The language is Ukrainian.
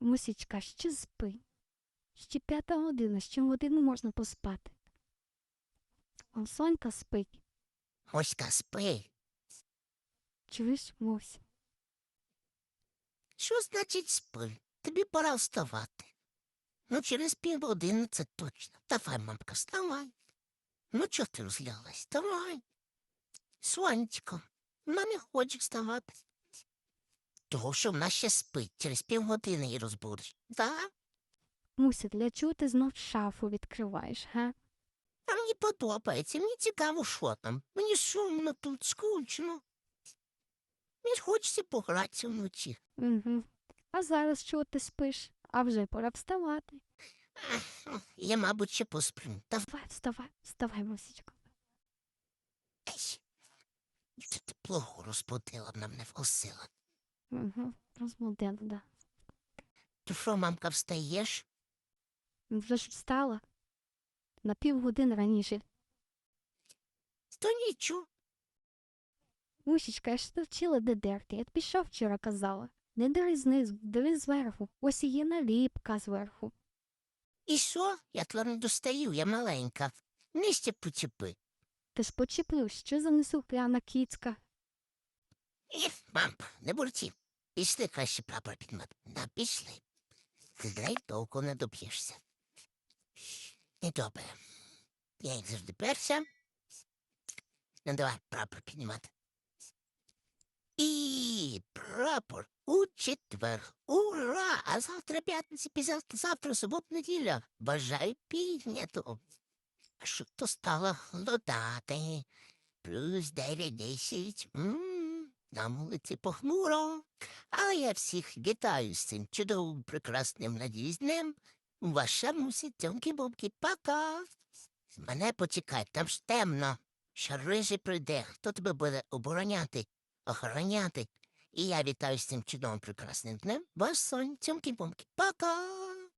Мусічка, ще спи. Ще п'ята година, ще годину можна поспати. Он Сонька спить. Моська, спи. Чуєш, Мусь? Що значить спи? Тобі пора вставати. Ну, через півгодини це точно. Давай, мамка, вставай. Ну, чого ти розлялась? Давай. Сонечко, вона не хоче вставати. Того, що вона ще спить, через півгодини її розбудиш. Так? Муся, для чого ти знов шафу відкриваєш, га? А мені подобається, мені цікаво, що там. Мені сумно тут, скучно. Мені хочеться погратися вночі. Угу. А зараз чого ти спиш? А вже пора вставати. Ах, Я, мабуть, ще посплю. Давай. Давай, вставай, вставай, Мусічка. Ей, Це тепло розбудила, вона мене вкусила. Угу. Розмолдила, да. То що, мамка, встаєш? Вже ж встала. На півгодини раніше. То нічого. Мусічка, я ж навчила де дерти. Я тобі що вчора казала? Не дири знизу, дири зверху. Ось і є наліпка зверху. І що? Я твар не достаю, я маленька. Нижче почепи. Ти ж почеплю, що за несухляна кіцька. І, мам, не бурці. Пішли краще прапор підмати. Да, пішли. Здай толку не доб'єшся. І добре. Я як завжди перша. Ну, давай прапор піднімати. І прапор у четвер. Ура! А завтра п'ятниця, післязавтра субота неділя. Бажаю піднято. А що то стало голодати? Плюс дев'ять десять. На вулиці похмуро. Але я всіх вітаю з цим чудовим прекрасним надіюсь. Ваша мусить тьомки бомки пока. Мене почекай, там ж темно. Що рижий прийде, хто тебе буде обороняти, охороняти. І я вітаю з цим чудовим прекрасним днем. Ваш сон, тьомки бомки пока.